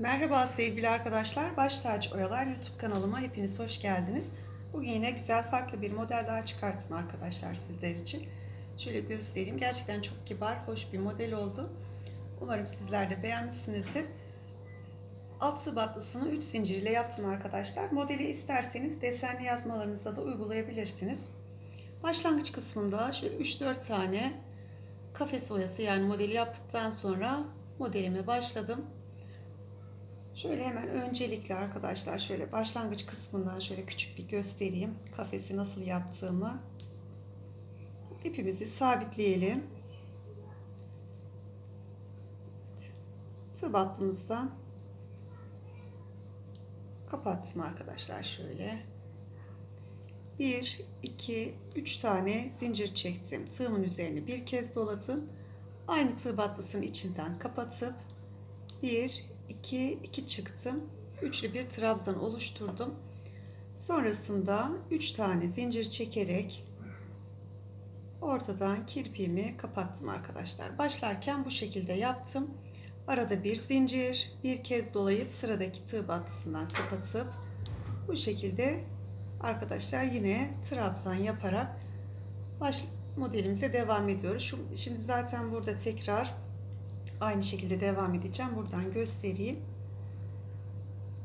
Merhaba sevgili arkadaşlar. Baş Tacı Oyalar YouTube kanalıma hepiniz hoş geldiniz. Bugün yine güzel farklı bir model daha çıkarttım arkadaşlar sizler için. Şöyle göstereyim. Gerçekten çok kibar, hoş bir model oldu. Umarım sizler de beğenmişsinizdir. Alt sıbatlısını 3 zincir ile yaptım arkadaşlar. Modeli isterseniz desenli yazmalarınızda da uygulayabilirsiniz. Başlangıç kısmında şöyle 3-4 tane kafes oyası yani modeli yaptıktan sonra modelime başladım. Şöyle hemen öncelikle arkadaşlar şöyle başlangıç kısmından şöyle küçük bir göstereyim. Kafesi nasıl yaptığımı. İpimizi sabitleyelim. Tığ battığımızdan kapattım arkadaşlar şöyle. 1, 2, 3 tane zincir çektim. Tığımın üzerine bir kez doladım. Aynı tığ battısının içinden kapatıp 1, 2, 2 çıktım. Üçlü bir trabzan oluşturdum. Sonrasında 3 tane zincir çekerek ortadan kirpiğimi kapattım arkadaşlar. Başlarken bu şekilde yaptım. Arada bir zincir, bir kez dolayıp sıradaki tığ battısından kapatıp bu şekilde arkadaşlar yine trabzan yaparak baş modelimize devam ediyoruz. Şimdi zaten burada tekrar aynı şekilde devam edeceğim. Buradan göstereyim.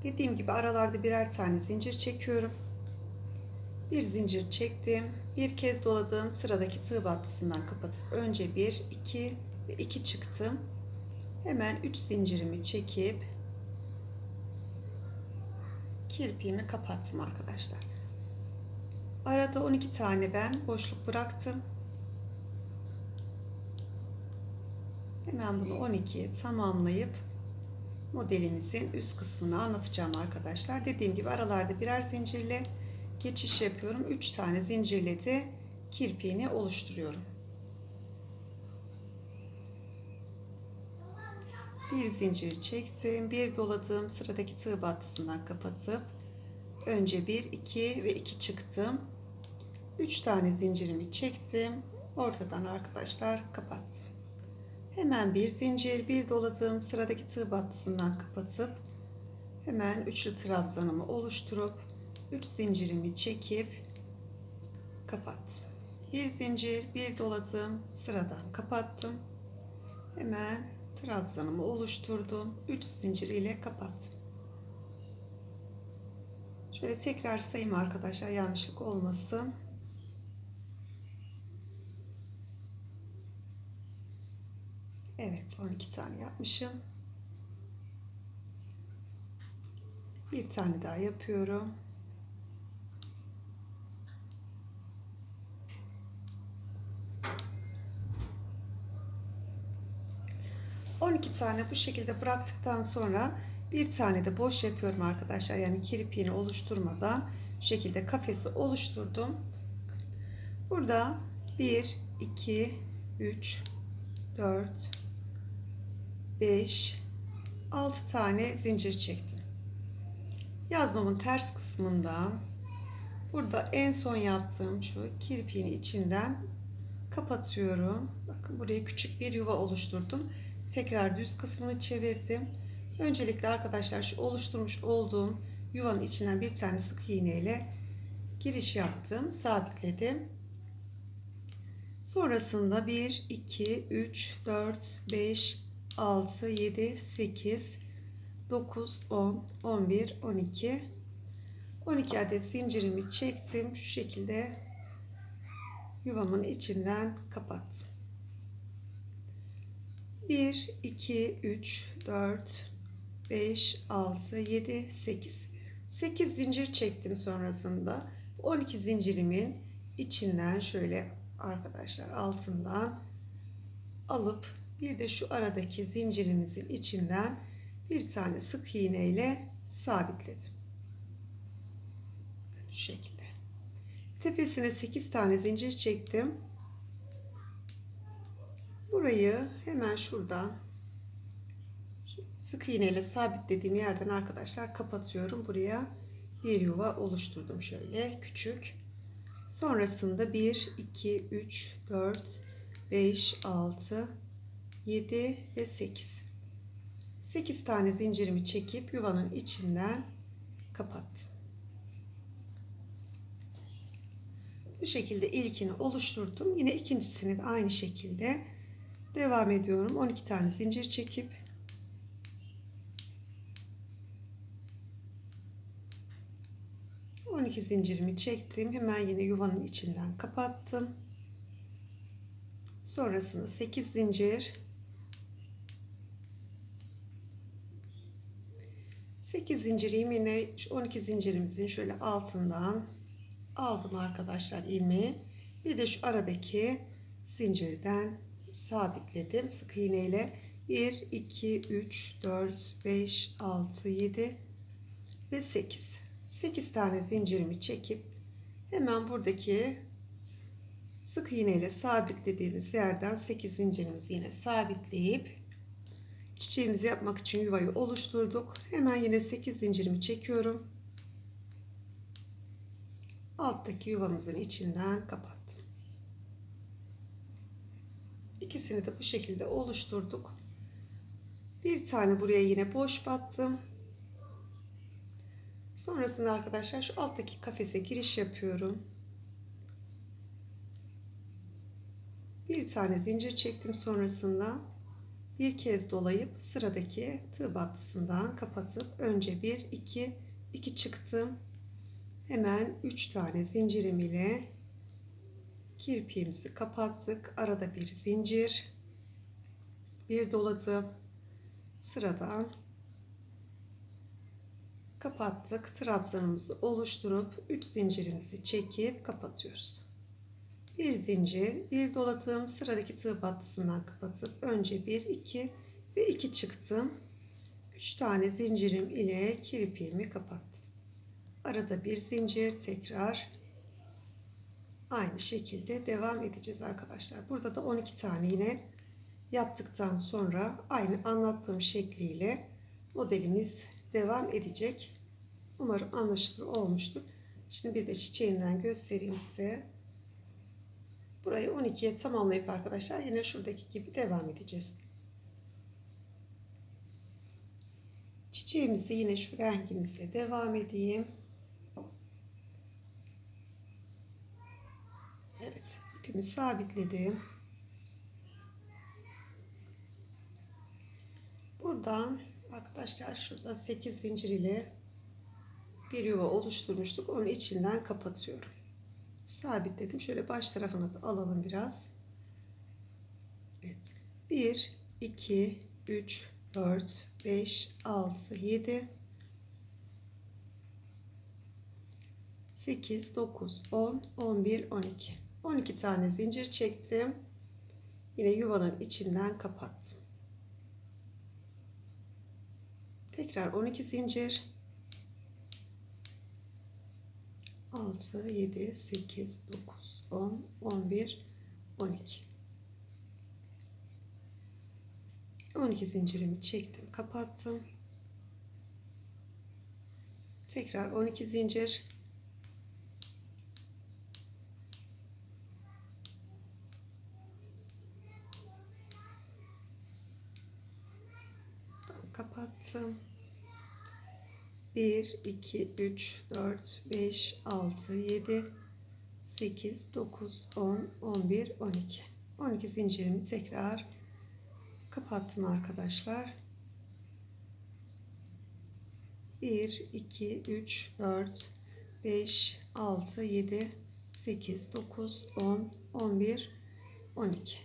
Dediğim gibi aralarda birer tane zincir çekiyorum. Bir zincir çektim. Bir kez doladım. Sıradaki tığ battısından kapatıp önce 1, 2 ve 2 çıktım. Hemen 3 zincirimi çekip kirpiğimi kapattım arkadaşlar. Arada 12 tane ben boşluk bıraktım. Hemen bunu 12'ye tamamlayıp modelimizin üst kısmını anlatacağım arkadaşlar. Dediğim gibi aralarda birer zincirle geçiş yapıyorum. 3 tane zincirle de kirpiğini oluşturuyorum. Bir zincir çektim. Bir doladım. Sıradaki tığ battısından kapatıp önce 1, 2 ve 2 çıktım. 3 tane zincirimi çektim. Ortadan arkadaşlar kapattım. Hemen bir zincir, bir doladım. Sıradaki tığ battısından kapatıp hemen üçlü trabzanımı oluşturup 3 zincirimi çekip kapattım. Bir zincir, bir doladım. Sıradan kapattım. Hemen trabzanımı oluşturdum. 3 zincir ile kapattım. Şöyle tekrar sayayım arkadaşlar yanlışlık olmasın. Evet 12 tane yapmışım. Bir tane daha yapıyorum. On iki tane bu şekilde bıraktıktan sonra bir tane de boş yapıyorum arkadaşlar. Yani kirpiğini oluşturmadan şu şekilde kafesi oluşturdum. Burada 1, 2, 3, 4, 5, 6 tane zincir çektim. Yazmamın ters kısmından burada en son yaptığım şu kirpiğin içinden kapatıyorum. Bakın buraya küçük bir yuva oluşturdum. Tekrar düz kısmını çevirdim. Öncelikle arkadaşlar şu oluşturmuş olduğum yuvanın içinden bir tane sık iğne ile giriş yaptım. Sabitledim. Sonrasında 1, 2, 3, 4, 5, 6, 7, 8, 9, 10, 11, 12. 12 adet zincirimi çektim. Şu şekilde yuvamın içinden kapattım. 1, 2, 3, 4, 5, 6, 7, 8. 8 zincir çektim sonrasında. 12 zincirimin içinden şöyle arkadaşlar altından alıp bir de şu aradaki zincirimizin içinden bir tane sık iğne ile sabitledim. Şu şekilde. Tepesine 8 tane zincir çektim. Burayı hemen şuradan sık iğne ile sabitlediğim yerden arkadaşlar kapatıyorum. Buraya bir yuva oluşturdum şöyle küçük. Sonrasında 1, 2, 3, 4, 5, 6, 7 ve 8. 8 tane zincirimi çekip yuvanın içinden kapattım. Bu şekilde ilkini oluşturdum. Yine ikincisini de aynı şekilde devam ediyorum. 12 tane zincir çekip on iki zincirimi çektim. Hemen yine yuvanın içinden kapattım. Sonrasında 8 zincir 8 zinciriyim yine 12 zincirimizin şöyle altından aldım arkadaşlar ilmeği. Bir de şu aradaki zincirden sabitledim. Sık iğne ile 1, 2, 3, 4, 5, 6, 7 ve 8. 8 tane zincirimi çekip hemen buradaki sık iğne ile sabitlediğimiz yerden 8 zincirimizi yine sabitleyip çiçeğimizi yapmak için yuvayı oluşturduk. Hemen yine 8 zincirimi çekiyorum. Alttaki yuvamızın içinden kapattım. İkisini de bu şekilde oluşturduk. Bir tane buraya yine boş battım. Sonrasında arkadaşlar şu alttaki kafese giriş yapıyorum. Bir tane zincir çektim sonrasında bir kez dolayıp sıradaki tığ battısından kapatıp önce 1 2 2 çıktım. Hemen 3 tane zincirim ile kirpiğimizi kapattık. Arada bir zincir. Bir doladım. Sıradan kapattık. Trabzanımızı oluşturup 3 zincirimizi çekip kapatıyoruz. Bir zincir, bir doladım. Sıradaki tığ battısından kapatıp önce 1 2 ve 2 çıktım. 3 tane zincirim ile kirpiğimi kapattım. Arada bir zincir tekrar aynı şekilde devam edeceğiz arkadaşlar. Burada da 12 tane yine yaptıktan sonra aynı anlattığım şekliyle modelimiz devam edecek. Umarım anlaşılır olmuştur. Şimdi bir de çiçeğinden göstereyim size. Burayı 12'ye tamamlayıp arkadaşlar yine şuradaki gibi devam edeceğiz. Çiçeğimizi yine şu rengimizle devam edeyim. Evet, ipimi sabitledim. Buradan arkadaşlar şurada 8 zincir ile bir yuva oluşturmuştuk. Onu içinden kapatıyorum. Sabitledim. Şöyle baş tarafına da alalım biraz. Evet. 1 2 3 4 5 6 7 8 9 10 11 12 12 tane zincir çektim. Yine yuvanın içinden kapattım. Tekrar 12 zincir. 6, 7, 8, 9, 10, 11, 12. 12 zincirimi çektim, kapattım. Tekrar 12 zincir. kapattım. 1, 2, 3, 4, 5, 6, 7, 8, 9, 10, 11, 12. 12 zincirimi tekrar kapattım arkadaşlar. 1, 2, 3, 4, 5, 6, 7, 8, 9, 10, 11, 12.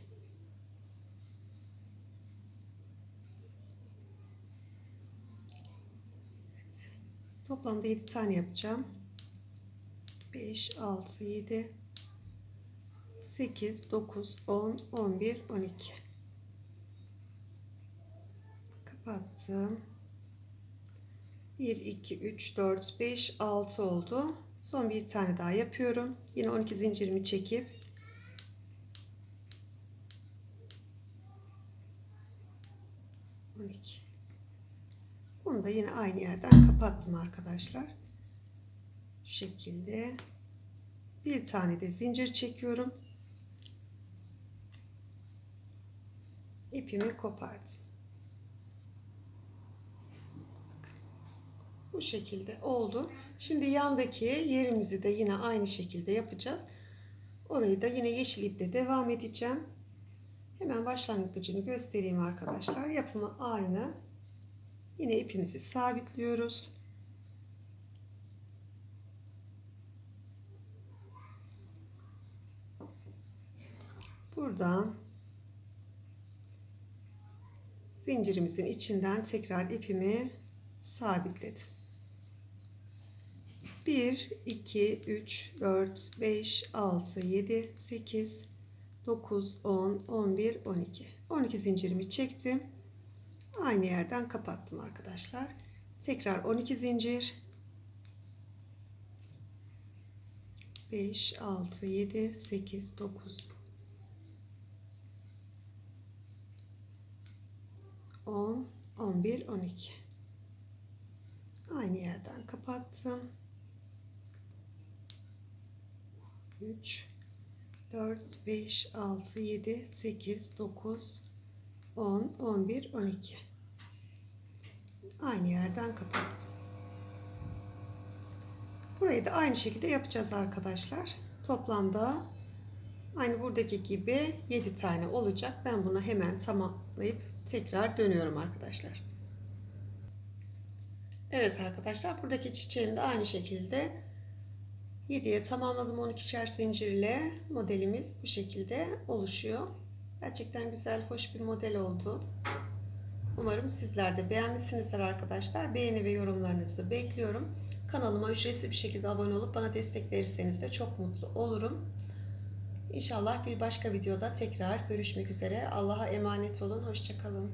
Toplamda 7 tane yapacağım. 5, 6, 7, 8, 9, 10, 11, 12. Kapattım. 1, 2, 3, 4, 5, 6 oldu. Son bir tane daha yapıyorum. Yine 12 zincirimi çekip on iki. Bunu da yine aynı yerden kapattım arkadaşlar. Şu şekilde bir tane de zincir çekiyorum. İpimi kopardım. Bu şekilde oldu. Şimdi yandaki yerimizi de yine aynı şekilde yapacağız. Orayı da yine yeşil iple devam edeceğim. Hemen başlangıcını göstereyim arkadaşlar. Yapımı aynı. Yine ipimizi sabitliyoruz. Buradan zincirimizin içinden tekrar ipimi sabitledim. 1, 2, 3, 4, 5, 6, 7, 8, 9, 10, 11, 12. 12 zincirimi çektim. Aynı yerden kapattım arkadaşlar. Tekrar 12 zincir. 5, 6, 7, 8, 9, 10, 11, 12. Aynı yerden kapattım. 3, 4, 5, 6, 7, 8, 9, 10, 11, 12. Aynı yerden kapattım. Burayı da aynı şekilde yapacağız arkadaşlar. Toplamda aynı buradaki gibi 7 tane olacak. Ben bunu hemen tamamlayıp tekrar dönüyorum arkadaşlar. Evet arkadaşlar buradaki çiçeğim de aynı şekilde 7'ye tamamladım 12'şer zincirle modelimiz bu şekilde oluşuyor. Gerçekten güzel hoş bir model oldu. Umarım sizler de beğenmişsinizdir arkadaşlar. Beğeni ve yorumlarınızı bekliyorum. Kanalıma ücretsiz bir şekilde abone olup bana destek verirseniz de çok mutlu olurum. İnşallah bir başka videoda tekrar görüşmek üzere. Allah'a emanet olun. Hoşçakalın.